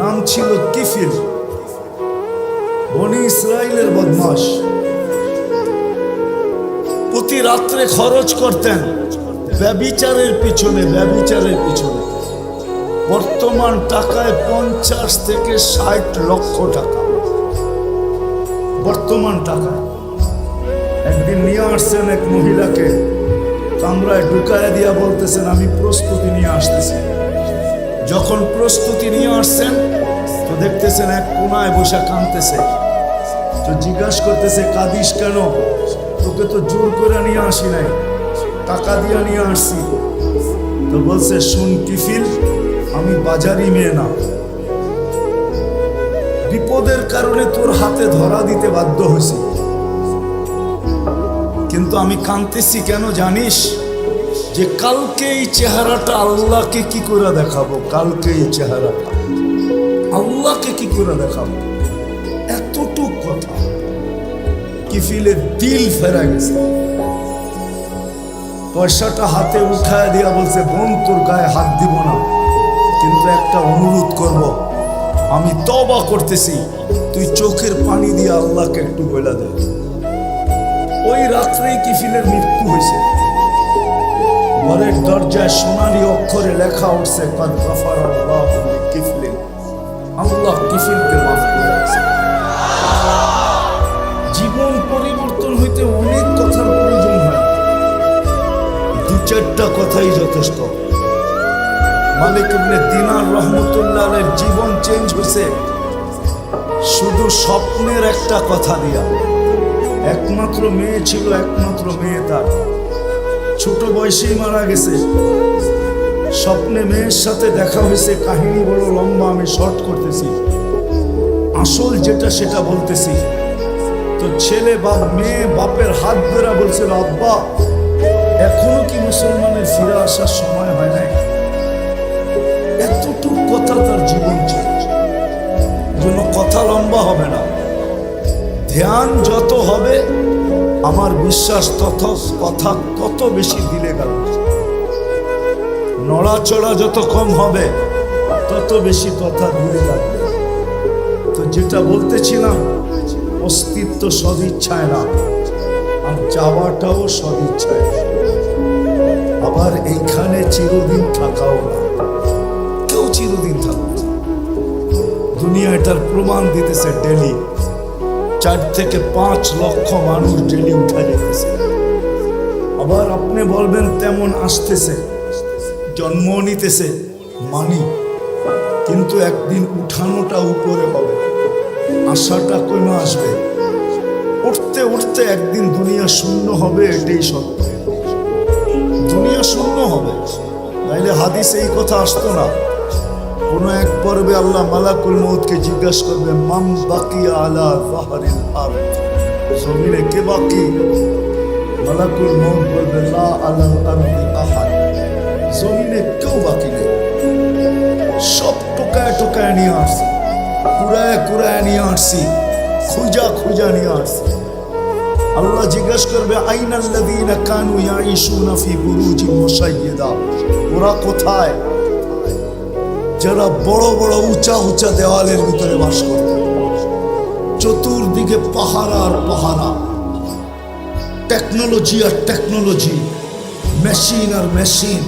নাম ছিল কিফিল বনি ইসরায়েলের বদমাস প্রতি রাত্রে খরচ করতেন ব্যবিচারের পিছনে ব্যবিচারের পিছনে। বর্তমান টাকায় পঞ্চাশ থেকে ষাট লক্ষ টাকা। বর্তমান টাকা একদিন নিয়ে আসছেন এক মহিলাকে। কামরায় ঢুকায় দিয়া বলতেছেন, আমি প্রস্তুতি নিয়ে আসতেছি। যখন প্রস্তুতি নিয়ে আসছেন, তো দেখতেছেন এক কোনায় বসে কাঁদতেছে। তো জিজ্ঞাসা করতেছে, কাঁদিস কেন? তোকে তো জোর করে নিয়ে আসি নাই, টাকা দিয়ে নিয়ে আসছি। তো বলছে, শুন কিফিল, আমি বাজারি মেয়ে না। বিপদের কারণে তোর হাতে ধরা দিতে বাধ্য হয়েছি। কিন্তু আমি কাঁদতেছি কেন জানিস? যে কালকে এই চেহারাটা আল্লাহকে কি করে দেখাবো? কালকে এই চেহারাটা। আল্লাহকে কি করে দেখাবো? এতটুক কথা। কিফিলের দিল ফেরা গেছে। পয়সাটা হাতে উঠায় দিয়া বলছে, বোন, তোর গায়ে হাত দিব না। কিন্তু একটা অনুরোধ করব। আমি তবা করতেছি। তুই চোখের পানি দিয়ে আল্লাহকে একটু বলে দে। ওই রাত্রেই কিফিলের মৃত্যু হয়েছে। ঘরের দরজায় সোনালি অক্ষরে লেখা উঠছে, কাদ গাফার আল্লাহ কিফলিন আল্লাহ কিফিলকে মাফ করে দিয়েছে। জীবন পরিবর্তন হইতে অনেক কথার প্রয়োজন হয়। দু চারটা কথাই যথেষ্ট। মালিক ইবনে দিনার রহমতুল্লাহের জীবন চেঞ্জ হয়েছে শুধু স্বপ্নের একটা কথা দিয়া। একমাত্র মেয়ে ছিল, একমাত্র মেয়ে তার। ছোট বয়সেই মারা গেছে। স্বপ্নে মেয়ের সাথে দেখা হয়েছে, কাহিনী বড় লম্বা, আমি শর্ট করতেছি। আসল যেটা সেটা বলতেছি। তো ছেলে বা মেয়ে বাপের হাত ধরা বলছিল, আব্বা, এখনও কি মুসলমানের ফিরে আসার সময় হয় নাই? এতটুকু কথা তার জীবন জন্য কথা লম্বা হবে না। ধ্যান যত হবে আমার বিশ্বাস তত, কথা তত বেশি দিলে গেল। নড়াচড়া যত কম হবে, তত বেশি কথা দিলে যাবে। তো যেটা বলতেছিলাম, অস্তিত্ব সদিচ্ছায় না, আর যাওয়াটাও সদিচ্ছায়। আবার এইখানে চিরদিন থাকাও না। কেউ চিরদিন থাকবে। দুনিয়া এটার প্রমাণ দিতেছে ডেলি। চার থেকে পাঁচ লক্ষ মানুষ ডেলি উঠে যেতেছে। আবার আপনি বলবেন, তেমন আসতেছে। জন্ম নিতেছে মানি, কিন্তু একদিন উঠানোটা উপরে হবে। আশাটা কমে আসবে। উঠতে উঠতে একদিন দুনিয়া শূন্য হবে, এটাই সত্য। দুনিয়া শূন্য হবে। নাইলে হাদিস এই কথা আসতো না। কোনো এক পর্বে আল্লাহ মালাকুল মৌতকে জিজ্ঞাসা করবে, মাম বাকি আলা জাহারিল আরদ? জমিনে কে বাকি? মালাকুল মৌত বলবে, লা আলা আরদি আহাদ। জমিনে কেউ বাকি নেই। সব টোকায় টোকায় নিয়ে আসছে। কুড়ায় কুড়ায় নিয়ে আসছি। খুঁজা খুঁজা নিয়ে আসছি। আল্লাহ জিজ্ঞেস করবে, আইনাল্লাযীনা কানু ইয়াঈশুনা ফি বুরুজিন মুশাইয়্যিদা? ওরা কোথায়? যারা বড় বড় উঁচা উঁচা দেওয়ালের ভিতরে বাস করত। চতুর্দিকে পাহারা আর পাহারা টেকনোলজি আর টেকনোলজি, মেশিন আর মেশিন।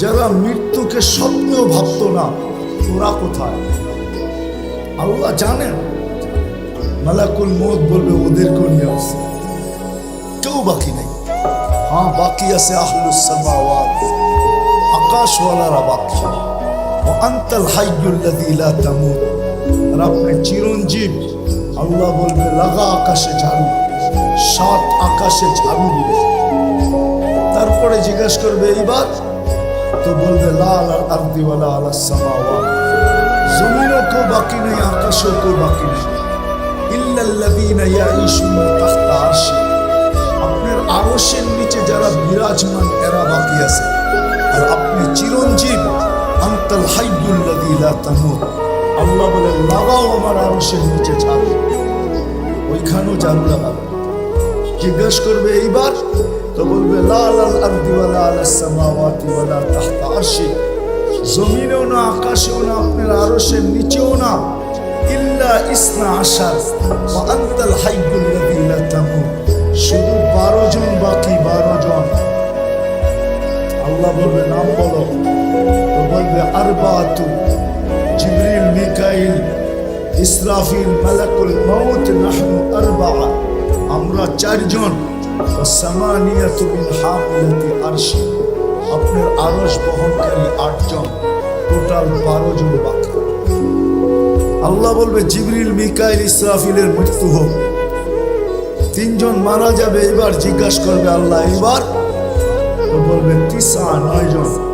যারা মৃত্যুকে স্বপ্নেও ভাবতো না, ওরা কোথায়? আল্লাহ জানেন। মালাকুল মত বলবে ওদেরকেও নিয়ে কেউ বাকি নেই। হ্যাঁ বাকি আছে আহলুস সামাওয়াত। আকাশওয়ালারা বাকি। আপনি চিরঞ্জীব, আল্লাহ বলবে, লাগা আকাশে ঝাড়ু, সাত আকাশে ঝাড়ু দিবে। তারপরে জিজ্ঞেস করবে, এইবার তো বলবে, লাল আর আর্দিওয়ালা আলা জমিনও কেউ বাকি নেই, আকাশও কেউ বাকি নেই। আপনার আরশের নিচে যারা বিরাজমান, এরা বাকি আছে। আর আপনি চিরঞ্জীব আন্তাল হাইয়ুল্লাযী লা তামুত। আল্লাহ বলে, লাগাও আমার আরশের নিচে ঝাড়ু ওইখানেও ঝাড়ু জিজ্ঞেস করবে, এইবার? তো বলবে লাল আল আরদি ওয়ালা আলা সামাওয়াতি ওয়ালা তাহতা আরশি। জমিনেও না, আকাশেও না, আপনার আরশের নিচেও না। ইল্লা ইসনা আশার। ওয়া আনতাল হাইয়ুল লাযী লা তামুত। শুধু বারো জন, বাকি বারো জন। আল্লাহ বলবে, নাম বলো। বলবে আরবাতু জিবরিল, মিকাইল, ইসরাফিল, মালাকুল মাউত, নাহনু আরবা। আমরা চারজন। সামানিয়াতু মিন হামিলাতি আরশি। আপনার আরশ বহনকারী আটজন। টোটাল বারো জন বাকি। আল্লাহ বলবে, জিবরিল, মিকাইল, ইসরাফিলের মৃত্যু হোক। তিনজন মারা যাবে, এবার জিজ্ঞাসা করবে আল্লাহ, এবার? বলবে, তিসা নয় জন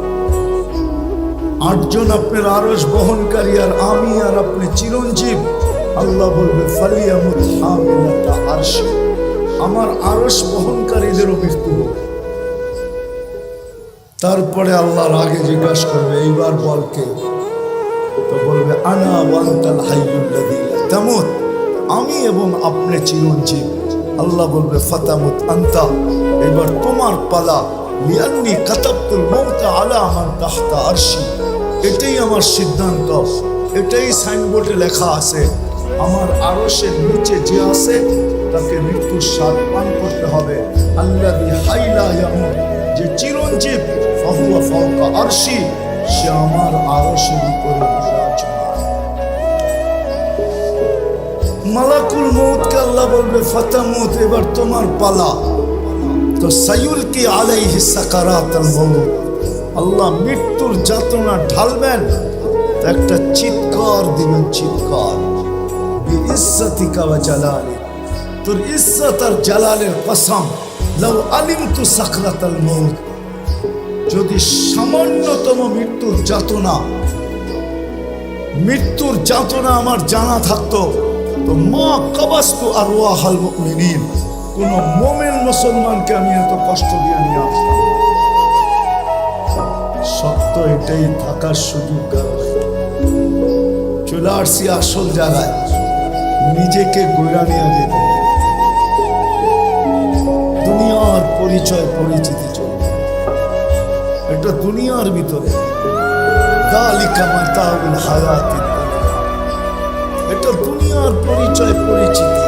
আটজন আপনার আরস বহনকারী আর আমি আর আপনি চিরঞ্জীব। আল্লাহ বলবে আমার আরস বহনকারীদেরও মৃত্যু হোক। তারপরে আল্লাহর আগে জিজ্ঞাসা করবে, এইবার বল কে? তো বলবে, আনা ওয়ান্তাল হাইয়ুল্লাযী লা তামুত। আমি এবং আপনি চিরঞ্জীব। আল্লাহ বলবে, ফাতামুত আন্তা। এবার তোমার পালা লিয়ান্নি কাতাবতুল মৌতা আলা মান তাহতা আরশি। এটাই আমার সিদ্ধান্ত। এটাই সাইনবোর্ডে লেখা আছে, আমার আরশের নিচে যে আছে, তাকে মৃত্যুর স্বাদ পান করতে হবে। আল্লাদি হাইলা যে চিরঞ্জীব, ফাহুয়া ফাওকা আরশি, সে আমার আরশের উপরে বিরাজমান। মালাকুল মৌতকে আল্লাহ বলবে, ফাতামুত, এবার তোমার পালা। তো সাইউল কি আলাইহি সাকারাতাল মৌত আল্লাহ মৃত্যুর যাতনা ঢালবেন একটা চিৎকার দিবেন, চিৎকার। বিইজ্জতিকা ওয়া জালালি। তোর ইজ্জত আর জালালের কসম, লাউ আলিমতু সাকরাতাল মৌত যদি সামান্যতম মৃত্যুর যাতনা মৃত্যুর যাতনা আমার জানা থাকতো, তো মা কবাস্তু আর ওয়াহাল মুমিনিন। কোন মোমেন মুসলমানকে আমি এত কষ্ট দিয়ে নিয়ে আসতাম সত্য এটাই থাকার সুযোগ চলে আসছি আসল জায়গায়। নিজেকে গোড়া নিয়ে যেতে দুনিয়ার পরিচয় পরিচিতি চলবে। এটা দুনিয়ার ভিতরে হায়াতি এটা দুনিয়ার পরিচয় পরিচিতি।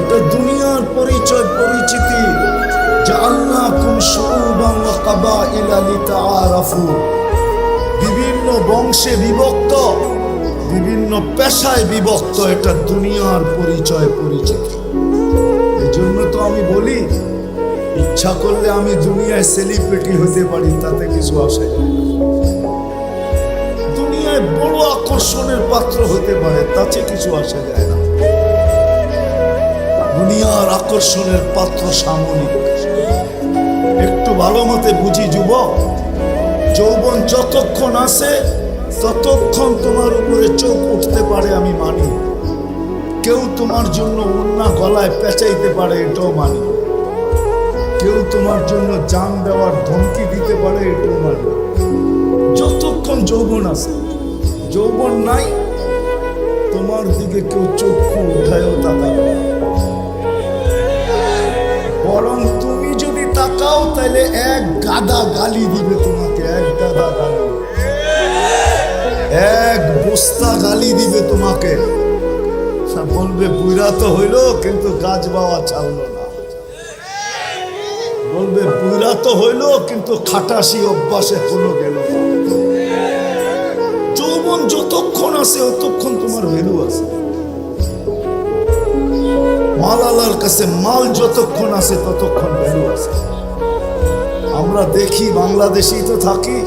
এটা দুনিয়ার পরিচয়, পরিচিতি। জাআলনাকুম শুউবান ওয়া কাবাইলা লিতাআরাফু। বিভিন্ন বংশে বিভক্ত, বিভিন্ন পেশায় বিভক্ত এটা দুনিয়ার পরিচয়, পরিচিতি। এই জন্য তো আমি বলি, ইচ্ছা করলে আমি দুনিয়ায় সেলিব্রিটি হতে পারি, তাতে কিছু আসে দুনিয়ায় বড় আকর্ষণের পাত্র হতে পারে, তাতে কিছু আসে যায় না। দুনিয়ার আকর্ষণের পাত্র সামরিক একটু ভালো মতে বুঝি, যুবক, যৌবন যতক্ষণ আসে ততক্ষণ তোমার উপরে চোখ উঠতে পারে আমি মানি। কেউ তোমার জন্য অন্যা গলায় পেঁচাইতে পারে এটাও মানি। কেউ তোমার জন্য জান দেওয়ার ধমকি দিতে পারে এটাও মানি। যতক্ষণ যৌবন আছে, যৌবন নাই, তোমার দিকে কেউ চক্ষু উঠায়ও তাকাবে। বরং তুমি যদি তাকাও তাহলে এক গাদা গালি দিবে তোমাকে, এক গাদা গালি। এক বস্তা গালি দিবে তোমাকে। বলবে, বুড়া তো হইল, কিন্তু গাছ বাওয়া চাললো না। বলবে, বুড়া তো হইল, কিন্তু খাটাসি অভ্যাসে কোনো গেল যৌবন যতক্ষণ আছে ততক্ষণ তোমার ভ্যালু আছে। মাল আল্লাহর কাছে মাল যতক্ষণ আছে ততক্ষণ ভ্যালু আছে। আমরা দেখি বাংলাদেশেই তো থাকি।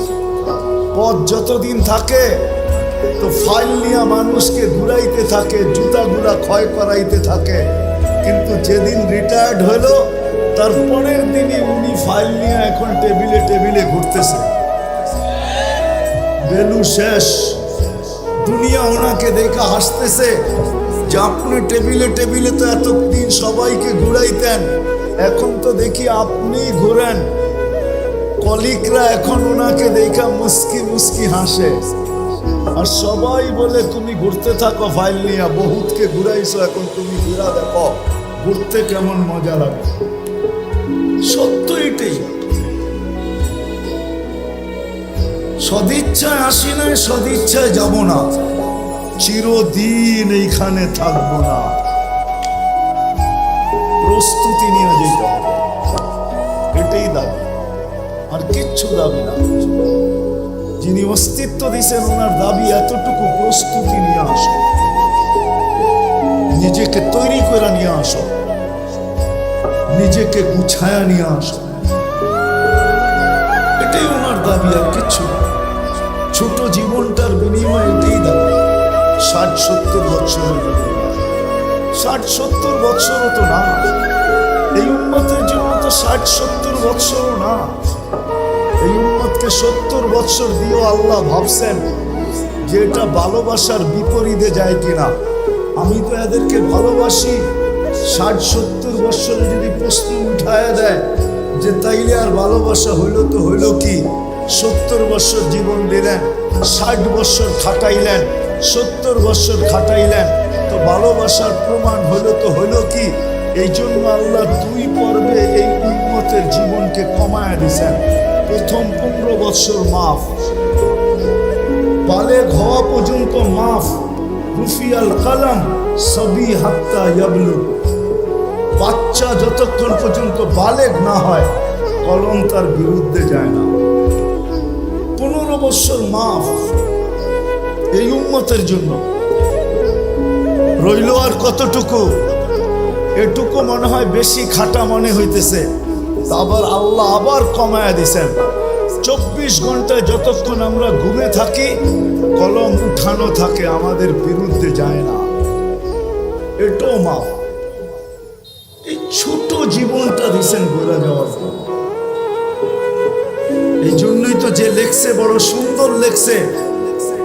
পথ যতদিন থাকে, তো ফাইল নিয়ে মানুষকে ঘুরাইতে থাকে, জুতাগুলা ক্ষয় করাইতে থাকে। কিন্তু যেদিন রিটায়ার্ড হলো তারপরের দিনই উনি ফাইল নিয়ে এখন টেবিলে টেবিলে ঘুরতেছে। বেলু শেষ। দুনিয়া ওনাকে দেখে হাসতেছে। যে আপনি টেবিলে টেবিলে তো এতদিন সবাইকে ঘুরাইতেন। এখন তো দেখি আপনি ঘুরেন। কলিকরা এখন ওনাকে দেখা মুস্কি মুস্কি হাসে। আর সবাই বলে, তুমি ঘুরতে থাকো ফাইল নিয়ে, বহুতকে ঘুরাইছো, এখন তুমি ঘুরা দেখো, ঘুরতে কেমন মজা লাগে সত্য এটাই। সদিচ্ছায় আসি নাই, সদিচ্ছায় যাব না। চিরদিন এইখানে থাকব না। প্রস্তুতি নিয়ে যেতে হবে। এটাই দাবি। আর কিচ্ছু দাবি না। যিনি অস্তিত্ব দিছেন, ওনার দাবি এতটুকু প্রস্তুতি নিয়ে আসো। নিজেকে তৈরি করে নিয়ে আসো। নিজেকে গুছায়া নিয়ে আসো। এটাই ওনার দাবি, আর কিচ্ছু ছোট জীবনটার বিনিময়ে এটাই দাবি। ষাট সত্তর বছর ষাট সত্তর বছরও তো না। এই উন্মতের জন্য তো ষাট সত্তর বছরও না। এই উন্মতকে সত্তর বছর দিয়েও আল্লাহ ভাবছেন যে এটা ভালোবাসার বিপরীতে যায় কিনা। আমি তো এদেরকে ভালোবাসি। ষাট সত্তর বছরে যদি প্রশ্ন উঠায় দেয় যে তাইলে আর ভালোবাসা হইল তো হইল কি? সত্তর বছর জীবন দিলেন, ষাট বছর খাটাইলেন সত্তর বছর খাটাইলেন, তো ভালোবাসার প্রমাণ হলো তো হইল কি? এই জন্য আল্লাহ দুই পর্বে এই উন্মতের জীবনকে কমায় দিছেন। প্রথম পনেরো বছর মাফ। বালেগ হওয়া পর্যন্ত মাফ। রুফিয়াল কালাম, সবই হাত্তা ইয়াবলু বাচ্চা যতক্ষণ পর্যন্ত বালেগ না হয়, কলম তার বিরুদ্ধে যায় না। পনেরো বছর মাফ। এই উন্মতের জন্য। রইল আর কতটুকু? এটুকু মনে হয় বেশি খাটা মনে হইতেছে। আবার আল্লাহ আবার কমায়া দিছেন। চব্বিশ ঘন্টায় যতক্ষণ আমরা ঘুমে থাকি, কলম উঠানো থাকে, আমাদের বিরুদ্ধে যায় না। এটাও মা। এই ছোট জীবনটা দিছেন ঘুরে যাওয়ার এই জন্যই তো যে লেখছে, বড় সুন্দর লেখছে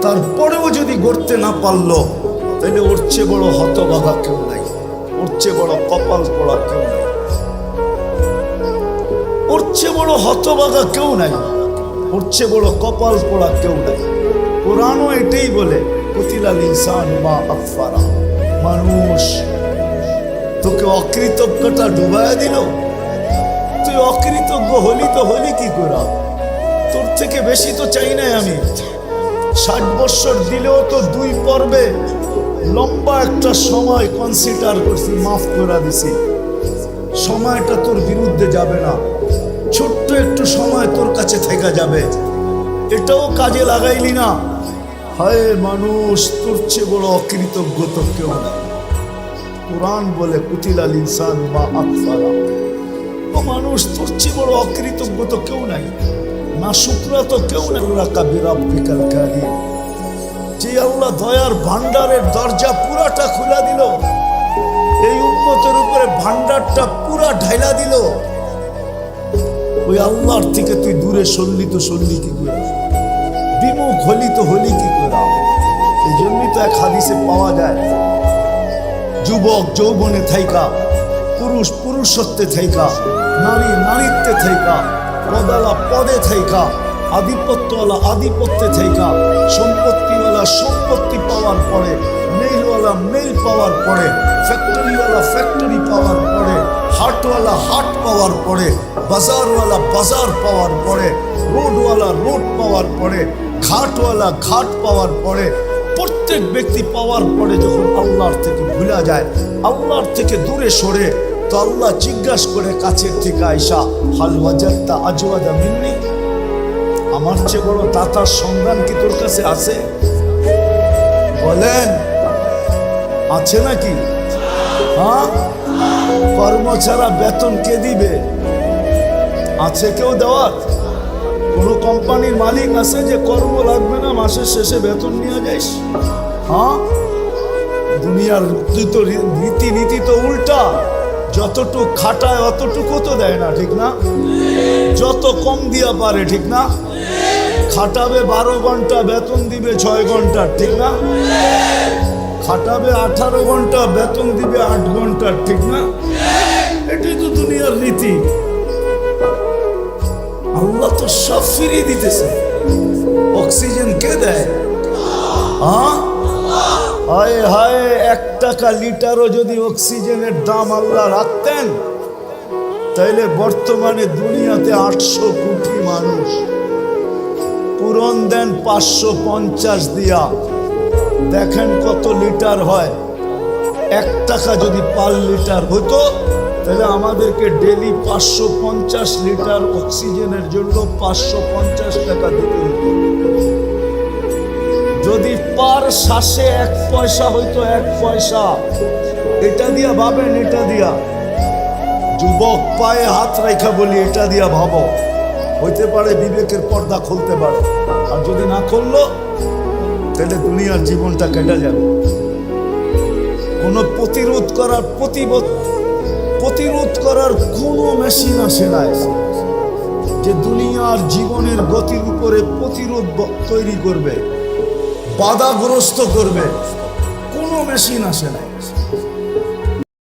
তারপরেও যদি গড়তে না পারল, তাহলে ওর চেয়ে বড় হতবাগা কেউ নাই। ওর চেয়ে বড় কপাল পড়া কেউ নাই। ওর চেয়ে বড় হতবাগা কেউ নাই। ওর চেয়ে বড় কপাল পড়া কেউ নাই। কোরআনও এটাই বলে, কতিলাল ইনসান মা আফারা মানুষ, তোকে অকৃতজ্ঞতা ডুবায় দিল? তুই অকৃতজ্ঞ হলি তো হলি কি করা? তোর থেকে বেশি তো চাই নাই আমি। ষাট বছর দিলেও তো দুই পর্বে লম্বা একটা সময় কনসিডার করছি, মাফ করে দিছি। সময়টা তোর বিরুদ্ধে যাবে না। ছোট্ট একটু সময় তোর কাছে থেকে যাবে। এটাও কাজে লাগাইলি না। হায় মানুষ, তোর চেয়ে বড় অকৃতজ্ঞ তো কেউ না। কোরআন বলে, কুতিলাল ইনসান বা আকফারা। ও মানুষ, তোর চেয়ে বড় অকৃতজ্ঞ তো কেউ নাই। না শুক্রা তো কেউ নাই কাবিরাব বিকাল কারি যে আল্লাহ দয়ার ভান্ডারের দরজা পুরাটা খুলে দিল, এই উন্মতের উপরে ভান্ডারটা পুরা ঢাইলা দিল। ওই আল্লাহর থেকে তুই দূরে সরলি তো সরলি কি করে? বিমুখ হলি তো হলি কি করে? এই জন্যই তো এক হাদিসে পাওয়া যায়, যুবক যৌবনে থাইকা, পুরুষ পুরুষত্বে থাইকা, নারী নারীত্বে থাইকা পদালা পদে থাইকা, আধিপত্যওয়ালা আধিপত্যে থাইকা, সম্পত্তিওয়ালা সম্পত্তি পাওয়ার পরে মেইলওয়ালা মেইল পাওয়ার পরে, ফ্যাক্টরিওয়ালা ফ্যাক্টরি পাওয়ার পরে, হাটওয়ালা হাট পাওয়ার পরে, বাজারওয়ালা বাজার পাওয়ার পরে, রোডওয়ালা রোড পাওয়ার পরে, ঘাটওয়ালা ঘাট পাওয়ার পরে, প্রত্যেক ব্যক্তি পাওয়ার পরে যখন আল্লাহর থেকে ভুলা যায়, আল্লাহর থেকে দূরে সরে তো আল্লাহ জিজ্ঞাসা করে কাছের থেকে আইসা হাল ওয়াজাত্তা আজওয়াদা মিন্নি? আমার চেয়ে বড় দাতার সন্ধান কি তোর কাছে আছে? বলেন। আছে নাকি? হ্যাঁ? কর্ম ছাড়া বেতন কে দিবে? আছে কেউ দেওয়ার কোনো কোম্পানির মালিক আছে যে কর্ম লাগবে না মাসের শেষে বেতন নিয়ে যাইস? হ্যাঁ? দুনিয়ার তুই তো রী- রীতিনীতি তো উল্টা। যতটুক খাটায় অতটুকু তো দেয় না, ঠিক না? যত কম দিয়া পারে, ঠিক না? খাটাবে বারো ঘণ্টা, বেতন দিবে ছয় ঘণ্টা, ঠিক না? খাটাবে আঠারো ঘণ্টা, বেতন দিবে আট ঘণ্টা, ঠিক না? এটাই তো দুনিয়ার রীতি। আল্লাহ তো সব ফিরিয়ে দিতেছে। অক্সিজেন কে দেয়? হ্যাঁ হায় হায়, এক টাকা লিটারও যদি অক্সিজেনের দাম আল্লাহ রাখতেন, তাইলে বর্তমানে দুনিয়াতে আটশো কোটি মানুষ। পূরণ দেন পাঁচশো পঞ্চাশ দিয়া। দেখেন কত লিটার হয়। এক টাকা যদি পার লিটার হতো তাহলে আমাদেরকে ডেলি পাঁচশো পঞ্চাশ লিটার অক্সিজেনের জন্য পাঁচশো পঞ্চাশ টাকা দিতে হতো। যদি পার শ্বাসে এক পয়সা হইতো, এক পয়সা। এটা দিয়া ভাবেন, এটা দিয়া। যুবক পায়ে হাত রেখা বলি, এটা দিয়া ভাবো। হইতে পারে বিবেকের পর্দা খুলতে পারে। আর যদি না খুললো, তাহলে দুনিয়ার জীবনটা কেটে যাবে। কোনো প্রতিরোধ করার প্রতিবোধ, প্রতিরোধ করার কোনো মেশিন আসে না যে দুনিয়ার জীবনের গতির উপরে প্রতিরোধ তৈরি করবে। বাধাগ্রস্ত করবে। কোনো মেশিন আসে না